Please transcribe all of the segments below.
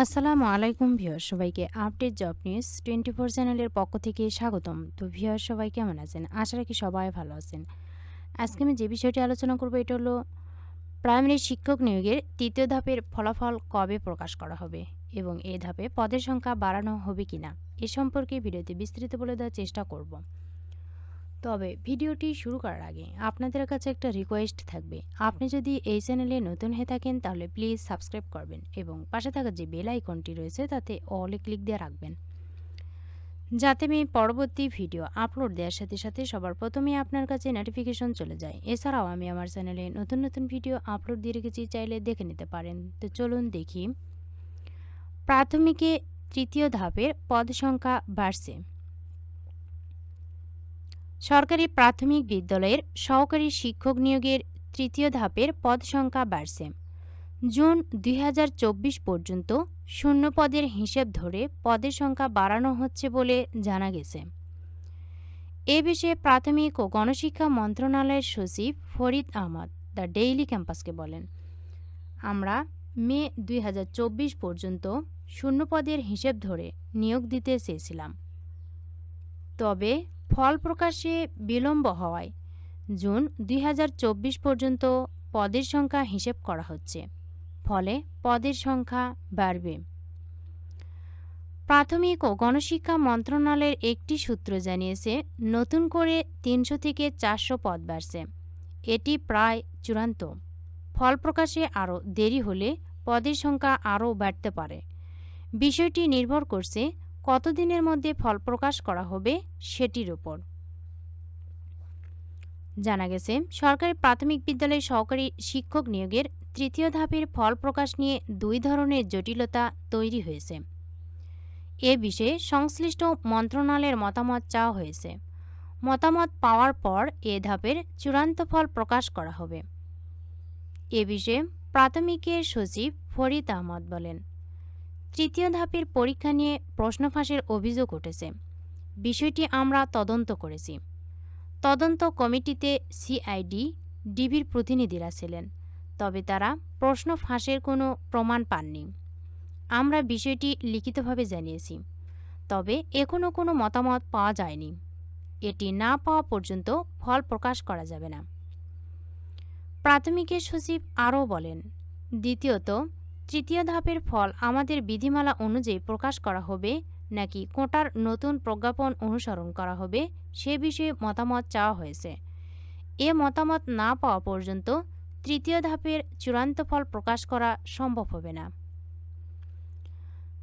আসসালামু আলাইকুম ভিউয়ার সবাইকে update job news twenty four চ্যানেলের পক্ষ থেকে স্বাগতম। তো ভিউয়ার সবাই কেমন আছেন? আশা রাখি সবাই ভালো আছেন। আজকে আমি যে বিষয়টি আলোচনা করব, এটা হলো প্রাইমারি শিক্ষক নিয়োগের তৃতীয় ধাপের ফলাফল কবে প্রকাশ করা হবে এবং এই ধাপে পদের সংখ্যা বাড়ানো হবে কিনা, এ সম্পর্কে ভিডিওতে বিস্তারিত বলে দেওয়ার চেষ্টা করব। তবে ভিডিওটি শুরু করার আগে আপনাদের কাছে একটা রিকোয়েস্ট থাকবে। আপনি যদি এই চ্যানেলে নতুন হয়ে থাকেন, তাহলে প্লিজ সাবস্ক্রাইব করবেন এবং পাশে থাকা যে বেল আইকনটি রয়েছে, তাতে অলে ক্লিক দিয়ে রাখবেন। যাতে আমি পরবর্তী ভিডিও আপলোড দেওয়ার সাথে সাথে সবার প্রথমে আপনার কাছে নোটিফিকেশন চলে যায়। এছাড়াও আমি আমার চ্যানেলে নতুন নতুন ভিডিও আপলোড দিয়ে রেখেছি, চাইলে দেখে নিতে পারেন। তো চলুন দেখি। প্রাথমিকে তৃতীয় ধাপের পদ সংখ্যা বাড়ছে। সরকারি প্রাথমিক বিদ্যালয়ের সহকারী শিক্ষক নিয়োগের তৃতীয় ধাপের পদ সংখ্যা বাড়ছে। জুন দুই হাজার চব্বিশ পর্যন্ত শূন্য পদের হিসেব ধরে পদের সংখ্যা বাড়ানো হচ্ছে বলে জানা গেছে। এ বিষয়ে প্রাথমিক ও গণশিক্ষা মন্ত্রণালয়ের সচিব ফরিদ আহমদ দ্য ডেইলি ক্যাম্পাসকে বলেন, আমরা মে দুই হাজার চব্বিশ পর্যন্ত শূন্য পদের হিসেব ধরে নিয়োগ দিতে চেয়েছিলাম। তবে ফল প্রকাশে বিলম্ব হওয়ায় জুন দুই হাজার চব্বিশ পর্যন্ত পদের সংখ্যা হিসেব করা হচ্ছে। ফলে পদের সংখ্যা বাড়বে। প্রাথমিক ও গণশিক্ষা মন্ত্রণালয়ের একটি সূত্র জানিয়েছে, নতুন করে তিনশো থেকে চারশো পদ বাড়ছে। এটি প্রায় চূড়ান্ত। ফল প্রকাশে আরও দেরি হলে পদের সংখ্যা আরও বাড়তে পারে। বিষয়টি নির্ভর করছে কতদিনের মধ্যে ফল প্রকাশ করা হবে সেটির ওপর। জানা গেছে, সরকারি প্রাথমিক বিদ্যালয়ে সহকারী শিক্ষক নিয়োগের তৃতীয় ধাপের ফল প্রকাশ নিয়ে দুই ধরনের জটিলতা তৈরি হয়েছে। এ বিষয়ে সংশ্লিষ্ট মন্ত্রণালয়ের মতামত চাওয়া হয়েছে। মতামত পাওয়ার পর এ ধাপের চূড়ান্ত ফল প্রকাশ করা হবে। এ বিষয়ে প্রাথমিকের সচিব ফরিদ আহমদ বলেন। তৃতীয় ধাপের পরীক্ষা নিয়ে প্রশ্ন ফাঁসের অভিযোগ উঠেছে। বিষয়টি আমরা তদন্ত করেছি। তদন্ত কমিটিতে সিআইডি, ডিবির প্রতিনিধিরা ছিলেন, তবে তারা প্রশ্ন ফাঁসের কোনো প্রমাণ পাননি। আমরা বিষয়টি লিখিতভাবে জানিয়েছি, তবে এখনও কোনো মতামত পাওয়া যায়নি। এটি না পাওয়া পর্যন্ত ফল প্রকাশ করা যাবে না। প্রাথমিকের সচিব আরও বলেন, দ্বিতীয়ত তৃতীয় ধাপের ফল আমাদের বিধিমালা অনুযায়ী প্রকাশ করা হবে, নাকি কোটার নতুন প্রজ্ঞাপন অনুসরণ করা হবে, সে বিষয়ে মতামত চাওয়া হয়েছে। এ মতামত না পাওয়া পর্যন্ত তৃতীয় ধাপের চূড়ান্ত ফল প্রকাশ করা সম্ভব হবে না।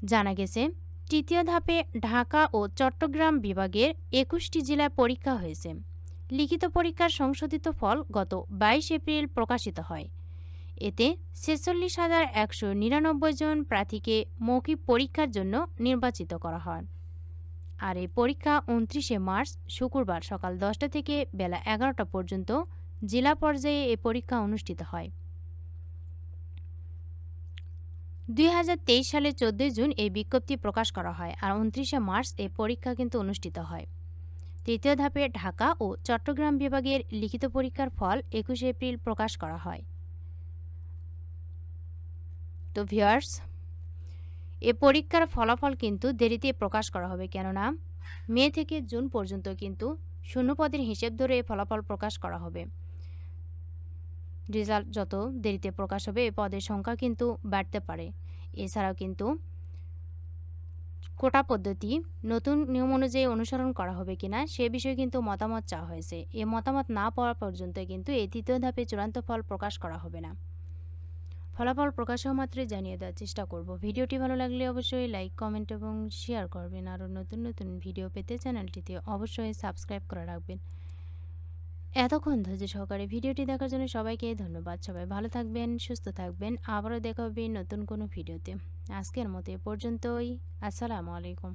জানা গেছে, তৃতীয় ধাপে ঢাকা ও চট্টগ্রাম বিভাগের একুশটি জেলায় পরীক্ষা হয়েছে। লিখিত পরীক্ষার সংশোধিত ফল গত বাইশ এপ্রিল প্রকাশিত হয়। এতে ছেচল্লিশ হাজার একশো নিরানব্বই জন প্রার্থীকে মৌখিক পরীক্ষার জন্য নির্বাচিত করা হয়। আর এই পরীক্ষা উনত্রিশে মার্চ শুক্রবার সকাল দশটা থেকে বেলা এগারোটা পর্যন্ত জেলা পর্যায়ে এ পরীক্ষা অনুষ্ঠিত হয়। দুই হাজার তেইশ সালে চোদ্দই জুন এই বিজ্ঞপ্তি প্রকাশ করা হয় আর উনত্রিশে মার্চ এ পরীক্ষা কিন্তু অনুষ্ঠিত হয়। তৃতীয় ধাপে ঢাকা ও চট্টগ্রাম বিভাগের লিখিত পরীক্ষার ফল একুশে এপ্রিল প্রকাশ করা হয়। তো ভিয়ার্স এ পরীক্ষার ফলাফল কিন্তু দেরিতে প্রকাশ করা হবে। কেননা, মে থেকে জুন পর্যন্ত কিন্তু শূন্যপদের হিসেব ধরে এই ফলাফল প্রকাশ করা হবে। রেজাল্ট যত দেরিতে প্রকাশ হবে, এ পদের সংখ্যা কিন্তু বাড়তে পারে। এছাড়াও কিন্তু কোটা পদ্ধতি নতুন নিয়ম অনুযায়ী অনুসরণ করা হবে কিনা, সে বিষয়ে কিন্তু মতামত চাওয়া হয়েছে। এ মতামত না পাওয়া পর্যন্ত কিন্তু এই তৃতীয় ধাপে চূড়ান্ত ফল প্রকাশ করা হবে না। ফলাফল প্রকাশ হওয়া মাত্রই জানিয়ে দেওয়ার চেষ্টা করব। ভিডিওটি ভালো লাগলে অবশ্যই লাইক কমেন্ট এবং শেয়ার করবেন। আরও নতুন নতুন ভিডিও পেতে চ্যানেলটিতে অবশ্যই সাবস্ক্রাইব করে রাখবেন। এতক্ষণ ধৈর্য সহকারে ভিডিওটি দেখার জন্য সবাইকে ধন্যবাদ। সবাই ভালো থাকবেন, সুস্থ থাকবেন। আবারও দেখা হবে নতুন কোনো ভিডিওতে আজকের মতো এ পর্যন্তই। আসসালামু আলাইকুম।